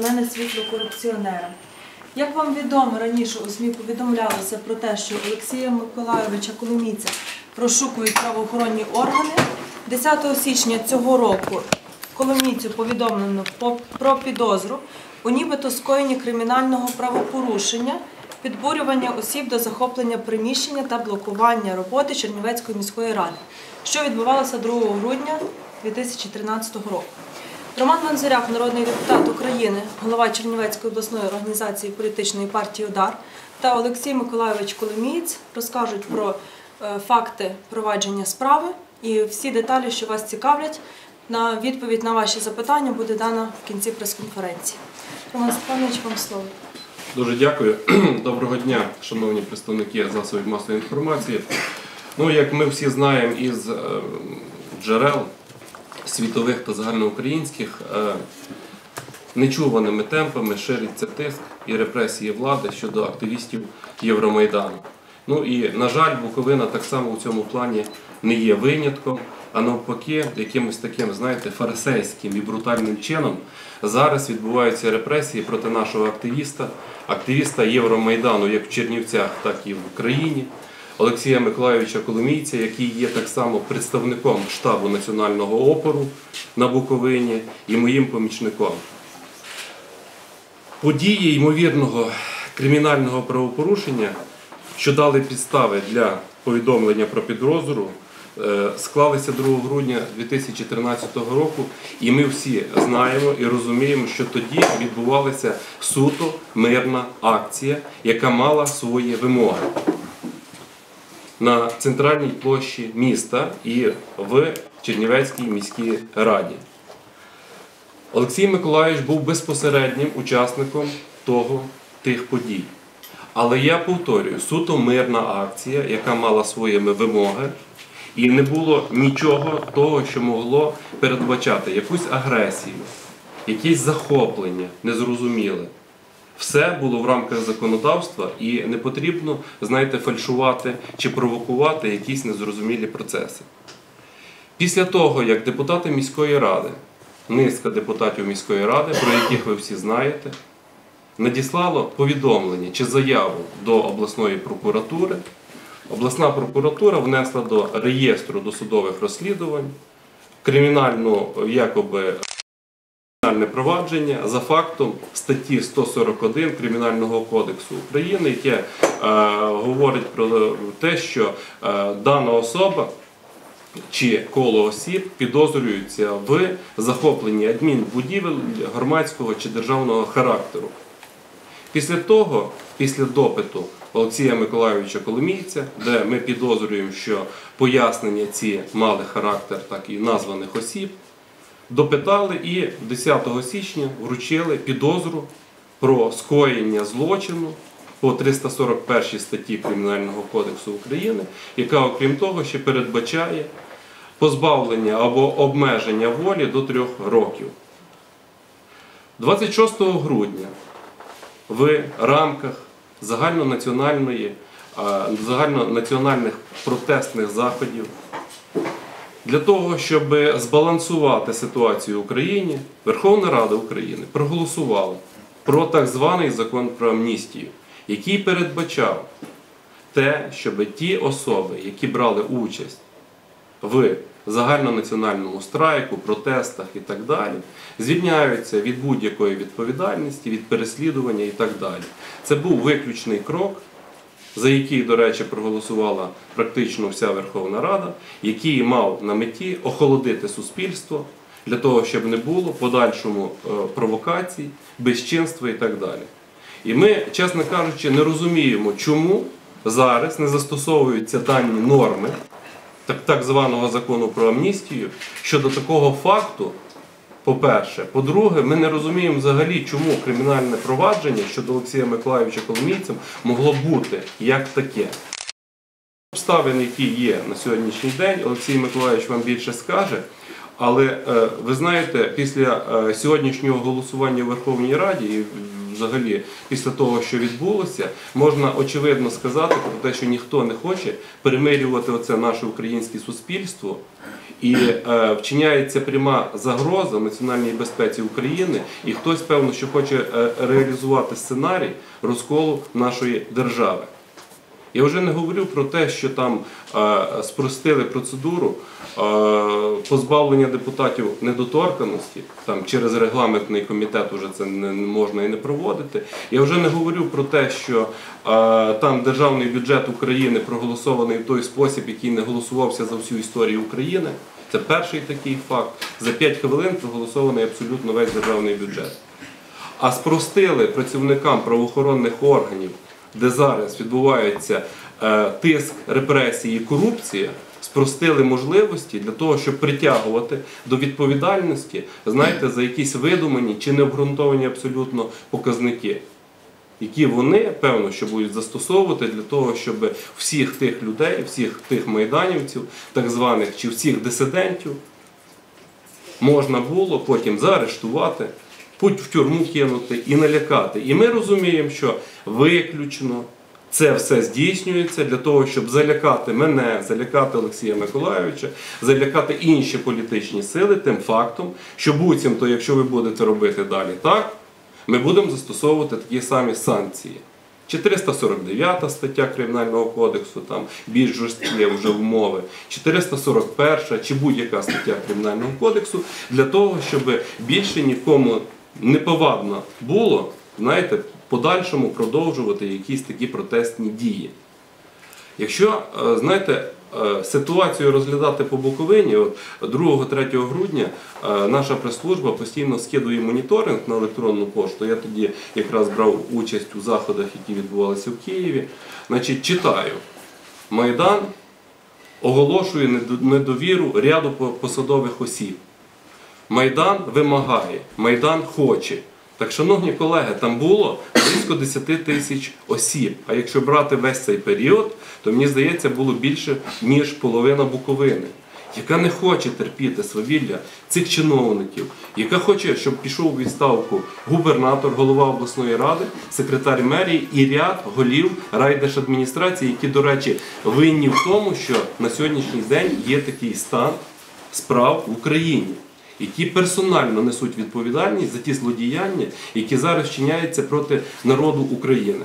зелене світло корупціонерам. Як вам відомо, раніше у ЗМІ повідомлялося про те, що Олексія Миколайовича Коломійця розшукують правоохоронні органи. 10 січня цього року Коломійцю повідомлено по- про підозру у нібито скоєнні кримінального правопорушення, підбурювання осіб до захоплення приміщення та блокування роботи Чернівецької міської ради, що відбувалося 2 грудня 2013 року. Роман Манзуряк, народний депутат України, голова Чернівецької обласної організації політичної партії Удар та Олексій Миколайович Коломієць розкажуть про е, факти провадження справи і всі деталі, що вас цікавлять. На відповідь на ваші запитання буде дана в кінці прес-конференції. Роман Степанович, вам слово. Дуже дякую. Доброго дня, шановні представники засобів масової інформації. Ну, як ми всі знаємо із е, джерел світових та загальноукраїнських, е, нечуваними темпами шириться тиск і репресії влади щодо активістів Євромайдану. Ну і, на жаль, Буковина так само у цьому плані не є винятком, а навпаки, якимось таким, знаєте, фарисейським і брутальним чином зараз відбуваються репресії проти нашого активіста, активіста Євромайдану як в Чернівцях, так і в Україні. Олексія Миколайовича Коломійця, який є так само представником штабу національного опору на Буковині і моїм помічником. Події ймовірного кримінального правопорушення, що дали підстави для повідомлення про підозру, е, склалися 2 грудня 2013 року, і ми всі знаємо і розуміємо, що тоді відбувалася суто мирна акція, яка мала свої вимоги на центральній площі міста і в Чернівецькій міській раді. Олексій Миколайович був безпосереднім учасником того, тих подій. Але я повторюю, суто мирна акція, яка мала своїми вимоги, і не було нічого того, що могло передбачати якусь агресію, якесь захоплення незрозуміле. Все було в рамках законодавства і не потрібно, знаєте, фальшувати чи провокувати якісь незрозумілі процеси. Після того, як депутати міської ради, низка депутатів міської ради, про яких ви всі знаєте, надіслало повідомлення чи заяву до обласної прокуратури, обласна прокуратура внесла до реєстру досудових розслідувань кримінальну якоби кримінальне провадження за фактом статті 141 Кримінального кодексу України, яке е, говорить про те, що е, дана особа чи коло осіб підозрюються в захопленні адмінбудівель громадського чи державного характеру. Після того, після допиту Олексія Миколайовича Коломійця, де ми підозрюємо, що пояснення ці мали характер так і названих осіб, допитали і 10 січня вручили підозру про скоєння злочину по 341 статті Кримінального кодексу України, яка, окрім того, ще передбачає позбавлення або обмеження волі до трьох років. 26 грудня в рамках загальнонаціональної, загальнонаціональних протестних заходів для того, щоб збалансувати ситуацію в Україні, Верховна Рада України проголосувала про так званий закон про амністію, який передбачав те, щоб ті особи, які брали участь в загальнонаціональному страйку, протестах і так далі, звільняються від будь-якої відповідальності, від переслідування і так далі. Це був виключний крок за який, до речі, проголосувала практично вся Верховна Рада, який мав на меті охолодити суспільство для того, щоб не було подальшому е, провокацій, безчинства і так далі. І ми, чесно кажучи, не розуміємо, чому зараз не застосовуються дані норми так, так званого закону про амністію щодо такого факту. По-перше, по-друге, ми не розуміємо взагалі, чому кримінальне провадження щодо Олексія Миколаївича Коломійця могло бути як таке. Обставини, які є на сьогоднішній день, Олексій Миколайович вам більше скаже. Але е, ви знаєте, після е, сьогоднішнього голосування в Верховній Раді і взагалі після того, що відбулося, можна очевидно сказати про те, що ніхто не хоче перемирювати оце наше українське суспільство. І е, вчиняється пряма загроза національній безпеці України, і хтось, певно, що хоче е, реалізувати сценарій розколу нашої держави. Я вже не говорю про те, що там е, спростили процедуру е, позбавлення депутатів недоторканості, там через регламентний комітет вже це не, можна і не проводити. Я вже не говорю про те, що е, там державний бюджет України проголосований в той спосіб, який не голосувався за всю історію України. Це перший такий факт. За 5 хвилин проголосований абсолютно весь державний бюджет. А спростили працівникам правоохоронних органів, де зараз відбувається е, тиск, репресії і корупція, спростили можливості для того, щоб притягувати до відповідальності, знаєте, за якісь видумані чи необґрунтовані абсолютно показники, які вони, певно, що будуть застосовувати для того, щоб всіх тих людей, всіх тих майданівців, так званих, чи всіх дисидентів, можна було потім заарештувати, путь в тюрму кинути і налякати. І ми розуміємо, що виключно це все здійснюється для того, щоб залякати мене, залякати Олексія Миколайовича, залякати інші політичні сили тим фактом, що буцімто, якщо ви будете робити далі так, ми будемо застосовувати такі самі санкції. 449 стаття Кримінального кодексу, там більш жорсткі вже умови, 441 чи будь-яка стаття Кримінального кодексу для того, щоб більше нікому неповадно було, знаєте, подальшому продовжувати якісь такі протестні дії. Якщо е, знаєте, е, ситуацію розглядати по Буковині, от 2-3 грудня е, наша прес-служба постійно скидує моніторинг на електронну пошту. Я тоді якраз брав участь у заходах, які відбувалися в Києві. Значить, читаю. Майдан оголошує недовіру ряду посадових осіб. Майдан вимагає, Майдан хоче. Так, шановні колеги, там було близько 10 тисяч осіб. А якщо брати весь цей період, то мені здається, було більше, ніж половина Буковини, яка не хоче терпіти свавілля цих чиновників, яка хоче, щоб пішов у відставку губернатор, голова обласної ради, секретар мерії і ряд голів райдержадміністрації, які, до речі, винні в тому, що на сьогоднішній день є такий стан справ в Україні, які персонально несуть відповідальність за ті злодіяння, які зараз вчиняються проти народу України.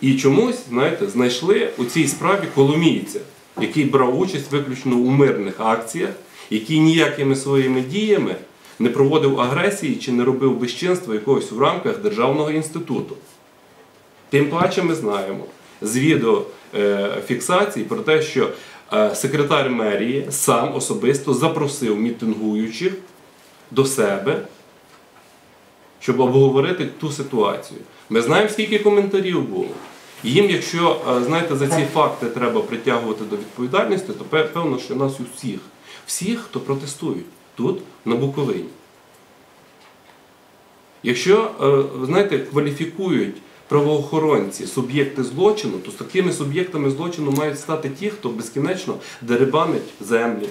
І чомусь, знаєте, знайшли у цій справі коломійця, який брав участь виключно у мирних акціях, який ніякими своїми діями не проводив агресії чи не робив безчинства якогось в рамках державного інституту. Тим паче ми знаємо з відеофіксацій про те, що е, секретар мерії сам особисто запросив мітингуючих до себе, щоб обговорити ту ситуацію. Ми знаємо, скільки коментарів було. Їм, якщо е, знаєте, за ці факти треба притягувати до відповідальності, то певно, що нас усіх, всіх, хто протестують тут, на Буковині. Якщо е, знаєте, кваліфікують правоохоронці суб'єкти злочину, то з такими суб'єктами злочину мають стати ті, хто безкінечно дерибанить землі,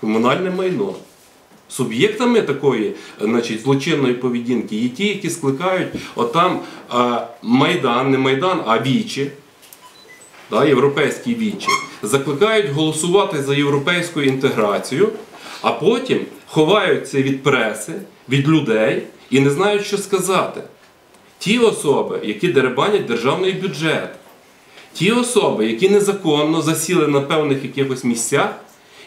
комунальне майно. Суб'єктами такої значить, злочинної поведінки є ті, які скликають отам е, Майдан, не Майдан, а Вічі, да, європейські вічі, закликають голосувати за європейську інтеграцію, а потім ховаються від преси, від людей і не знають, що сказати. Ті особи, які деребанять державний бюджет, ті особи, які незаконно засіли на певних якихось місцях,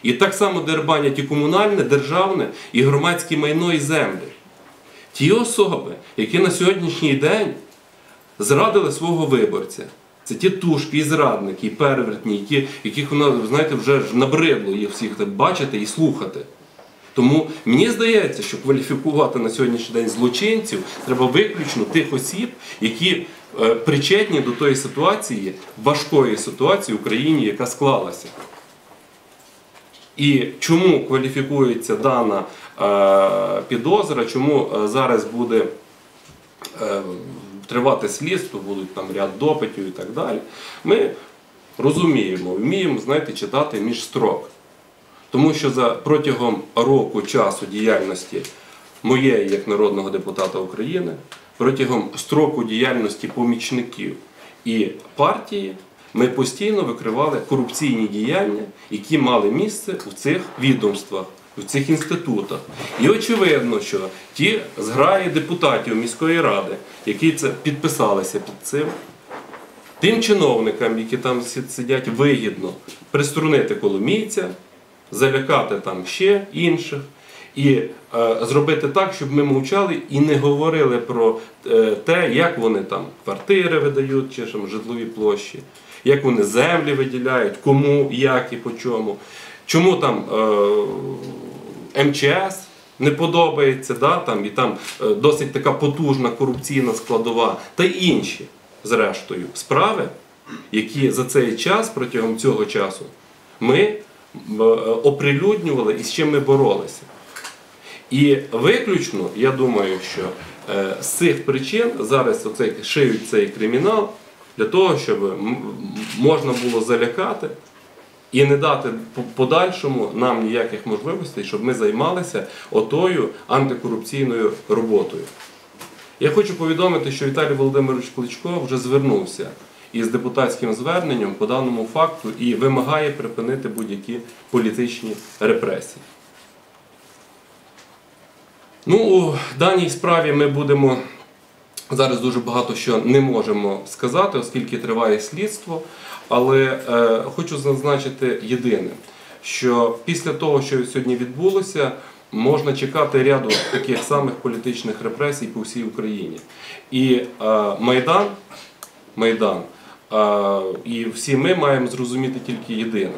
і так само дербанять і комунальне, державне, і громадське майно і землі. Ті особи, які на сьогоднішній день зрадили свого виборця. Це ті тушки і зрадники, і перевертні, які, яких знаєте, вже набридло їх всіх так бачити і слухати. Тому мені здається, що кваліфікувати на сьогоднішній день злочинців треба виключно тих осіб, які е, причетні до тої ситуації, важкої ситуації в Україні, яка склалася. І чому кваліфікується дана е, підозра, чому е, зараз буде тривати слідство, будуть там ряд допитів і так далі. Ми розуміємо, вміємо знаєте, читати між строк. Тому що за протягом року часу діяльності моєї як народного депутата України, протягом строку діяльності помічників і партії, ми постійно викривали корупційні діяння, які мали місце у цих відомствах, у цих інститутах. І очевидно, що ті зграї депутатів міської ради, які це підписалися під цим, тим чиновникам, які там сидять, вигідно приструнити коломійця, залякати там ще інших. І е, зробити так, щоб ми мовчали і не говорили про е, те, як вони там квартири видають чи там, житлові площі, як вони землі виділяють, кому, як і по чому, чому там е, МЧС не подобається, да, там, і там е, досить така потужна корупційна складова, та інші, зрештою, справи, які за цей час, протягом цього часу, ми оприлюднювали і з чим ми боролися. І виключно, я думаю, що е, з цих причин зараз оцей, шиють цей кримінал для того, щоб можна було залякати і не дати подальшому нам ніяких можливостей, щоб ми займалися отою антикорупційною роботою. Я хочу повідомити, що Віталій Володимирович Кличко вже звернувся із депутатським зверненням по даному факту і вимагає припинити будь-які політичні репресії. Ну, у даній справі ми будемо зараз дуже багато що не можемо сказати, оскільки триває слідство. Але е, хочу зазначити єдине, що після того, що сьогодні відбулося, можна чекати ряду таких самих політичних репресій по всій Україні. І е, Майдан, Майдан і всі ми маємо зрозуміти тільки єдине.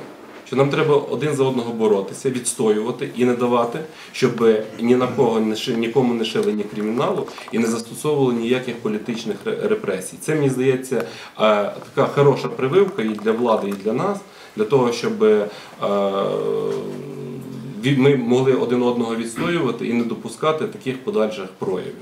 Що нам треба один за одного боротися, відстоювати і не давати, щоб ні на кого нікому не шили ні криміналу і не застосовували ніяких політичних репресій. Це мені здається така хороша прививка і для влади, і для нас, для того, щоб е, ми могли один одного відстоювати і не допускати таких подальших проявів.